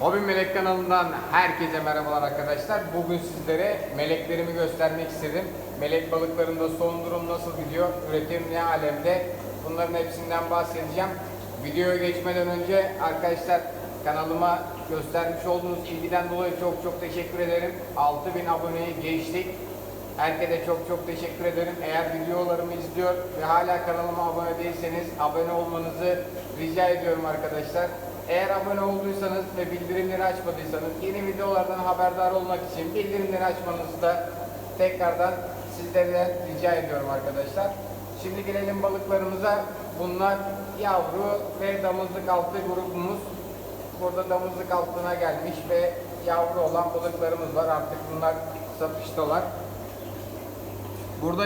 Hobi Melek kanalından herkese merhabalar arkadaşlar. Bugün sizlere meleklerimi göstermek istedim. Melek balıklarında son durum nasıl gidiyor? Üretim ne alemde? Bunların hepsinden bahsedeceğim. Videoya geçmeden önce arkadaşlar kanalıma göstermiş olduğunuz ilgiden dolayı çok çok teşekkür ederim. 6000 aboneyi geçtik. Herkese çok çok teşekkür ederim. Eğer videolarımı izliyor ve hala kanalıma abone değilseniz abone olmanızı rica ediyorum arkadaşlar. Eğer abone olduysanız ve bildirimleri açmadıysanız yeni videolardan haberdar olmak için bildirimleri açmanızı da tekrardan sizlerden rica ediyorum arkadaşlar. Şimdi gelelim balıklarımıza. Bunlar yavru ve damızlık altı grubumuz. Burada damızlık altına gelmiş ve yavru olan balıklarımız var. Artık bunlar satıştalar. Burada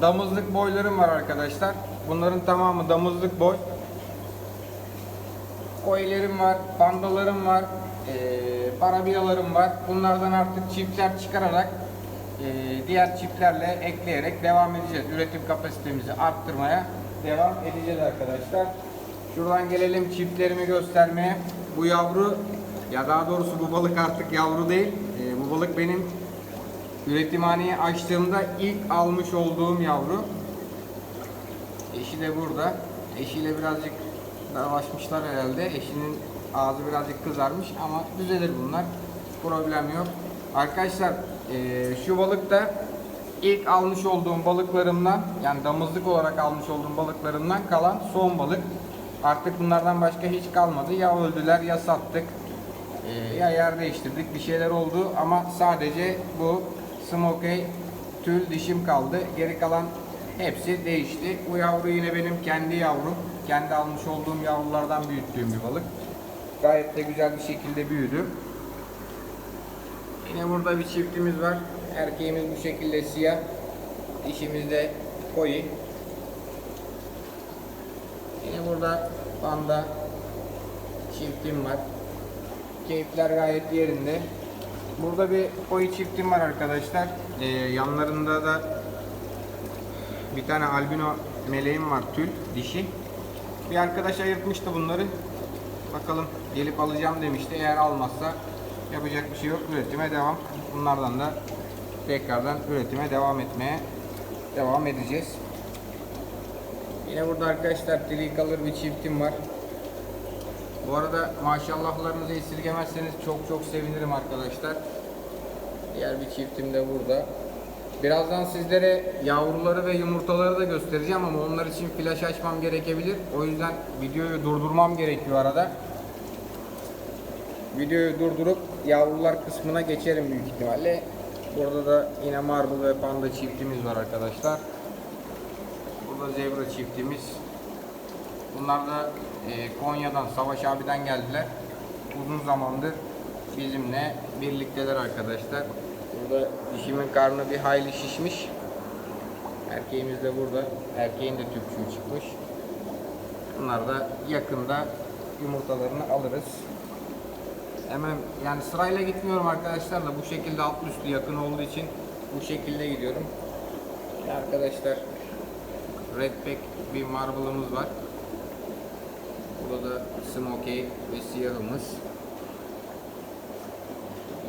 damızlık boylarım var arkadaşlar. Bunların tamamı damızlık boy. Koylerim var, pandalarım var, eee parabiyalarım var. Bunlardan artık çiftler çıkararak eee, diğer çiftlerle ekleyerek devam edeceğiz. Üretim kapasitemizi arttırmaya devam edeceğiz arkadaşlar. Şuradan gelelim çiftlerimi göstermeye. Bu yavru ya daha doğrusu bu balık artık yavru değil. Eee, bu balık benim üretimhaneyi açtığımda ilk almış olduğum yavru. Eşi de burada. Eşiyle birazcık davaşmışlar herhalde. Eşinin ağzı birazcık kızarmış ama düzelir bunlar. Problem yok. Arkadaşlar eee, şu balık da ilk almış olduğum balıklarımdan yani damızlık olarak almış olduğum balıklarımdan kalan son balık. Artık bunlardan başka hiç kalmadı. Ya öldüler ya sattık. Eee, ya yer değiştirdik bir şeyler oldu ama sadece bu smokey tül dişim kaldı. Geri kalan hepsi değişti. Bu yavru yine benim kendi yavrum. Kendi almış olduğum yavrulardan büyüttüğüm bir balık. Gayet de güzel bir şekilde büyüdü. Yine burada bir çiftimiz var. Erkeğimiz bu şekilde siyah. Dişimiz de koyu. Yine burada panda çiftim var. Keyifler gayet yerinde. Burada bir koyu çiftim var arkadaşlar. Ee, yanlarında da bir tane albino meleğim var tül dişi. Bir arkadaş ayırtmıştı bunları. Bakalım gelip alacağım demişti. Eğer almazsa yapacak bir şey yok. Üretime devam. Bunlardan da tekrardan üretime devam etmeye devam edeceğiz. Yine burada arkadaşlar dili kalır bir çiftim var. Bu arada maşallahlarınızı esirgemezseniz çok çok sevinirim arkadaşlar. Diğer bir çiftim de burada. Birazdan sizlere yavruları ve yumurtaları da göstereceğim ama onlar için flash açmam gerekebilir. O yüzden videoyu durdurmam gerekiyor arada. Videoyu durdurup yavrular kısmına geçerim büyük ihtimalle. Burada da yine marble ve panda çiftimiz var arkadaşlar. Burada zebra çiftimiz. Bunlar da e, Konya'dan, Savaş abiden geldiler. Uzun zamandır bizimle birlikteler arkadaşlar. Burada dişimin karnı bir hayli şişmiş. Erkeğimiz de burada. Erkeğin de tüpçüğü çıkmış. Bunlar da yakında yumurtalarını alırız. Hemen yani sırayla gitmiyorum arkadaşlar da bu şekilde alt üstü yakın olduğu için bu şekilde gidiyorum. Arkadaşlar Redback bir marble'ımız var. Burada da smokey ve siyahımız.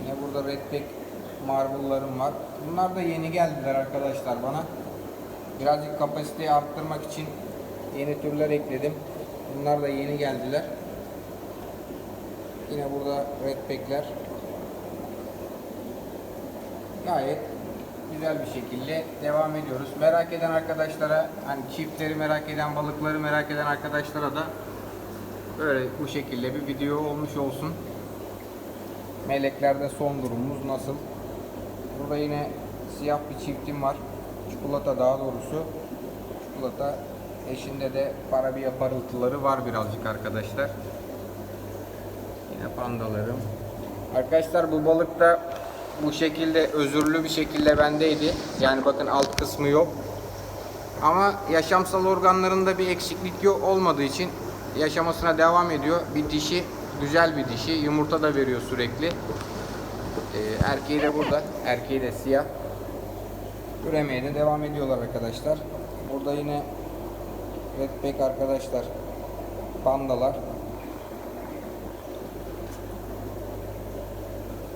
Yine burada redback marble'larım var. Bunlar da yeni geldiler arkadaşlar bana. Birazcık kapasiteyi arttırmak için yeni türler ekledim. Bunlar da yeni geldiler. Yine burada redback'ler. Gayet güzel bir şekilde devam ediyoruz. Merak eden arkadaşlara, hani çiftleri merak eden, balıkları merak eden arkadaşlara da böyle bu şekilde bir video olmuş olsun. Meleklerde son durumumuz nasıl? Burada yine siyah bir çiftim var. Çikolata daha doğrusu. Çikolata eşinde de parabiya parıltıları var birazcık arkadaşlar. Yine pandalarım. Arkadaşlar bu balık da bu şekilde özürlü bir şekilde bendeydi. Yani bakın alt kısmı yok. Ama yaşamsal organlarında bir eksiklik yok olmadığı için yaşamasına devam ediyor. Bir dişi, güzel bir dişi. Yumurta da veriyor sürekli. Ee, erkeği de burada. Erkeği de siyah. Üremeye de devam ediyorlar arkadaşlar. Burada yine redback arkadaşlar. Pandalar.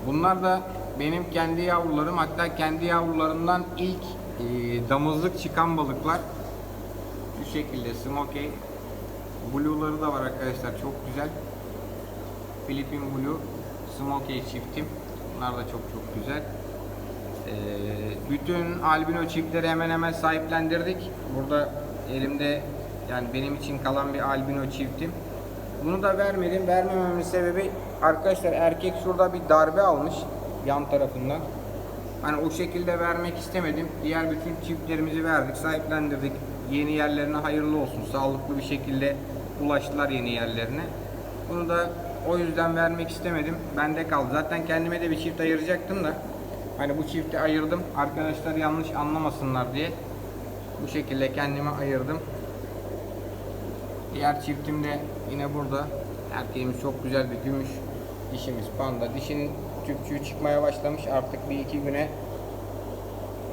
bunlar da benim kendi yavrularım. Hatta kendi yavrularından ilk e, damızlık çıkan balıklar. Şu şekilde smokey. Blue'ları da var arkadaşlar. Çok güzel. Filipin Blue Smokey çiftim. Bunlar da çok çok güzel. Ee, bütün albino çiftleri hemen hemen sahiplendirdik. Burada elimde yani benim için kalan bir albino çiftim. Bunu da vermedim. Vermememin sebebi arkadaşlar erkek şurada bir darbe almış yan tarafından. Hani o şekilde vermek istemedim. Diğer bütün çiftlerimizi verdik, sahiplendirdik. Yeni yerlerine hayırlı olsun. Sağlıklı bir şekilde ulaştılar yeni yerlerine. Bunu da o yüzden vermek istemedim. Bende kaldı. Zaten kendime de bir çift ayıracaktım da. Hani bu çifti ayırdım. Arkadaşlar yanlış anlamasınlar diye. Bu şekilde kendime ayırdım. Diğer çiftim de yine burada. Erkeğimiz çok güzel bir gümüş. Dişimiz panda. Dişinin tüpçüğü çıkmaya başlamış. Artık bir iki güne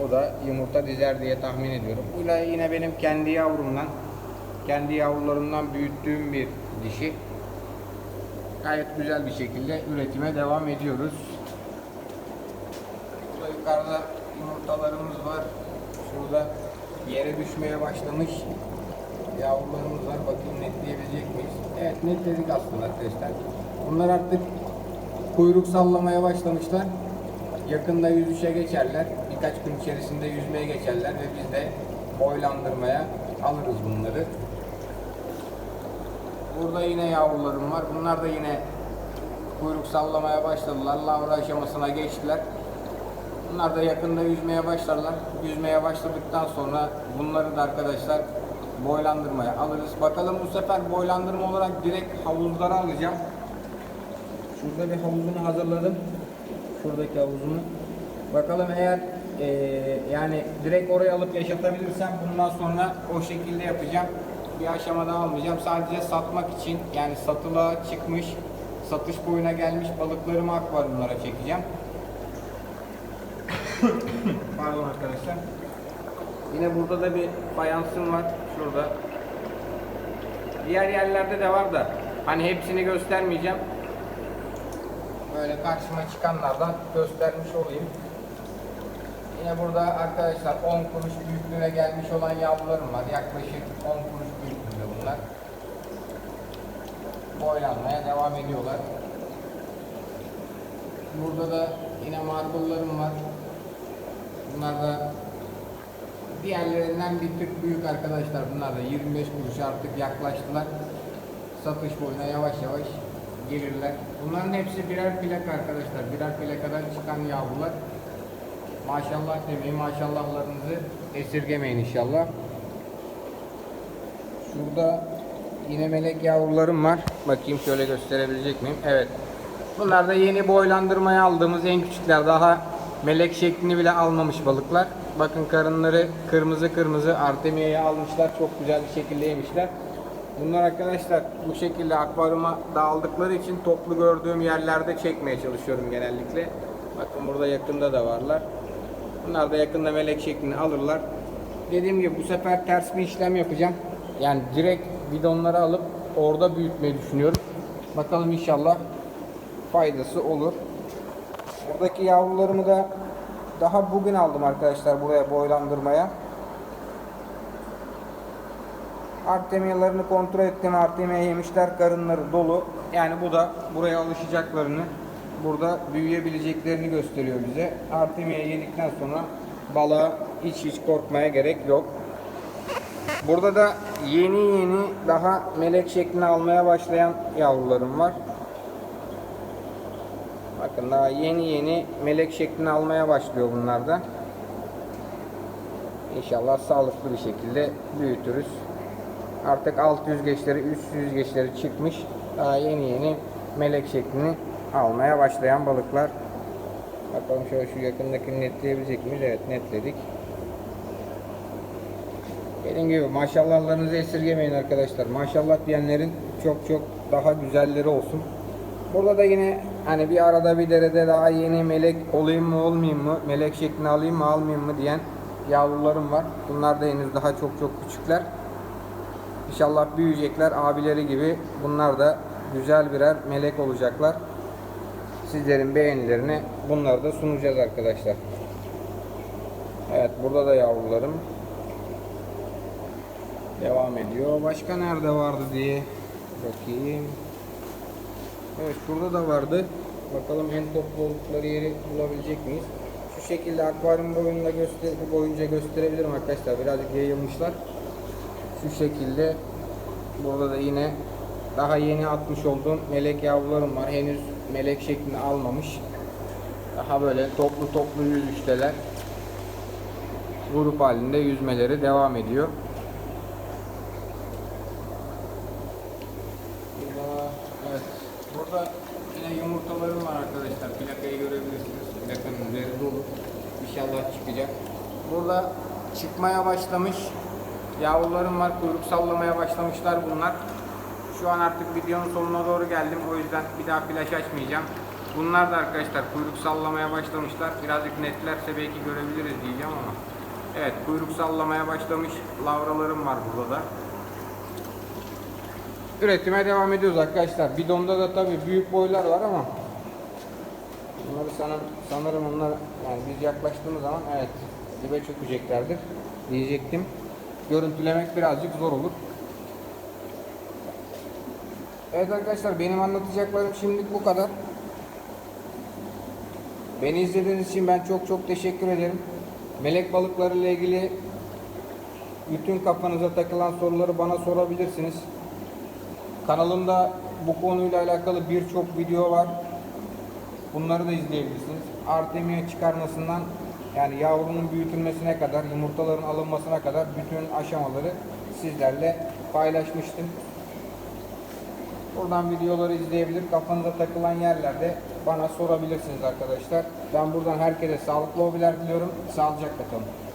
o da yumurta dizer diye tahmin ediyorum. Bu yine benim kendi yavrumdan, kendi yavrularımdan büyüttüğüm bir dişi. Gayet güzel bir şekilde üretime devam ediyoruz. Burada yukarıda yumurtalarımız var. Şurada yere düşmeye başlamış yavrularımız var. Bakayım netleyebilecek miyiz? Evet netledik aslında arkadaşlar. Bunlar artık kuyruk sallamaya başlamışlar. Yakında yüzüşe geçerler. Birkaç gün içerisinde yüzmeye geçerler ve biz de boylandırmaya alırız bunları. Burada yine yavrularım var. Bunlar da yine kuyruk sallamaya başladılar. Lavra aşamasına geçtiler. Bunlar da yakında yüzmeye başlarlar. Yüzmeye başladıktan sonra bunları da arkadaşlar boylandırmaya alırız. Bakalım bu sefer boylandırma olarak direkt havuzlara alacağım. Şurada bir havuzunu hazırladım. Şuradaki havuzumu. Bakalım eğer eee, yani direkt oraya alıp yaşatabilirsem bundan sonra o şekilde yapacağım. Bir aşamada almayacağım. Sadece satmak için yani satılığa çıkmış, satış boyuna gelmiş balıklarımı akvaryumlara çekeceğim. Pardon arkadaşlar. Yine burada da bir fayansım var. Şurada. Diğer yerlerde de var da hani hepsini göstermeyeceğim. Böyle karşıma çıkanlardan göstermiş olayım. Yine burada arkadaşlar 10 kuruş büyüklüğüne gelmiş olan yavrularım var. Yaklaşık 10 kuruş büyüklüğünde bunlar. Boylanmaya devam ediyorlar. Burada da yine marble'larım var. Bunlar da diğerlerinden bir tık büyük arkadaşlar. Bunlar da 25 kuruş artık yaklaştılar. Satış boyuna yavaş yavaş gelirler. Bunların hepsi birer plak arkadaşlar. Birer plakadan çıkan yavrular. Maşallah demeyin, maşallahlarınızı esirgemeyin inşallah. Şurada yine melek yavrularım var. Bakayım şöyle gösterebilecek miyim? Evet. Bunlar da yeni boylandırmaya aldığımız en küçükler. Daha melek şeklini bile almamış balıklar. Bakın karınları kırmızı kırmızı Artemia'ya almışlar. Çok güzel bir şekilde yemişler. Bunlar arkadaşlar bu şekilde akvaryuma dağıldıkları için toplu gördüğüm yerlerde çekmeye çalışıyorum genellikle. Bakın burada yakında da varlar. Bunlar da yakında melek şeklini alırlar. Dediğim gibi bu sefer ters bir işlem yapacağım. Yani direkt bidonları alıp orada büyütmeyi düşünüyorum. Bakalım inşallah faydası olur. Buradaki yavrularımı da daha bugün aldım arkadaşlar buraya boylandırmaya. Artemiyalarını kontrol ettim. Artemia yemişler. Karınları dolu. Yani bu da buraya alışacaklarını, burada büyüyebileceklerini gösteriyor bize. Artemia yedikten sonra balığa hiç hiç korkmaya gerek yok. Burada da yeni yeni daha melek şeklini almaya başlayan yavrularım var. Bakın daha yeni yeni melek şeklini almaya başlıyor bunlar da. İnşallah sağlıklı bir şekilde büyütürüz. Artık alt yüzgeçleri, üst yüzgeçleri çıkmış. Daha yeni yeni melek şeklini almaya başlayan balıklar. Bakalım şöyle şu yakındakini netleyebilecek miyiz? Evet netledik. Dediğim gibi maşallahlarınızı esirgemeyin arkadaşlar. Maşallah diyenlerin çok çok daha güzelleri olsun. Burada da yine hani bir arada bir derede daha yeni melek olayım mı olmayayım mı, melek şeklini alayım mı almayayım mı diyen yavrularım var. Bunlar da henüz daha çok çok küçükler. İnşallah büyüyecekler abileri gibi. Bunlar da güzel birer melek olacaklar. Sizlerin beğenilerini bunları da sunacağız arkadaşlar. Evet burada da yavrularım devam ediyor. Başka nerede vardı diye bakayım. Evet burada da vardı. Bakalım en toplu oldukları yeri bulabilecek miyiz? Şu şekilde akvaryum boyunca, göster boyunca gösterebilirim arkadaşlar. Birazcık yayılmışlar. Şu şekilde burada da yine daha yeni atmış olduğum melek yavrularım var. Henüz melek şeklini almamış. Daha böyle toplu toplu yüzüşteler. Grup halinde yüzmeleri devam ediyor. Burada, evet. Burada yine yumurtalarım var arkadaşlar. Plakayı görebilirsiniz. Plakanın üzeri dolu. İnşallah çıkacak. Burada çıkmaya başlamış yavrularım var. Kuyruk sallamaya başlamışlar bunlar. Şu an artık videonun sonuna doğru geldim. O yüzden bir daha flash açmayacağım. Bunlar da arkadaşlar kuyruk sallamaya başlamışlar. Birazcık netlerse belki görebiliriz diyeceğim ama. Evet kuyruk sallamaya başlamış lavralarım var burada da. Üretime devam ediyoruz arkadaşlar. Bidonda da tabii büyük boylar var ama bunları sanırım, sanırım onlar yani biz yaklaştığımız zaman evet dibe çökeceklerdir diyecektim. Görüntülemek birazcık zor olur. Evet arkadaşlar benim anlatacaklarım şimdilik bu kadar. Beni izlediğiniz için ben çok çok teşekkür ederim. Melek balıkları ile ilgili bütün kafanıza takılan soruları bana sorabilirsiniz. Kanalımda bu konuyla alakalı birçok video var. Bunları da izleyebilirsiniz. Artemia çıkarmasından yani yavrunun büyütülmesine kadar, yumurtaların alınmasına kadar bütün aşamaları sizlerle paylaşmıştım. Buradan videoları izleyebilir. Kafanıza takılan yerlerde bana sorabilirsiniz arkadaşlar. Ben buradan herkese sağlıklı hobiler diliyorum. Sağlıcakla kalın.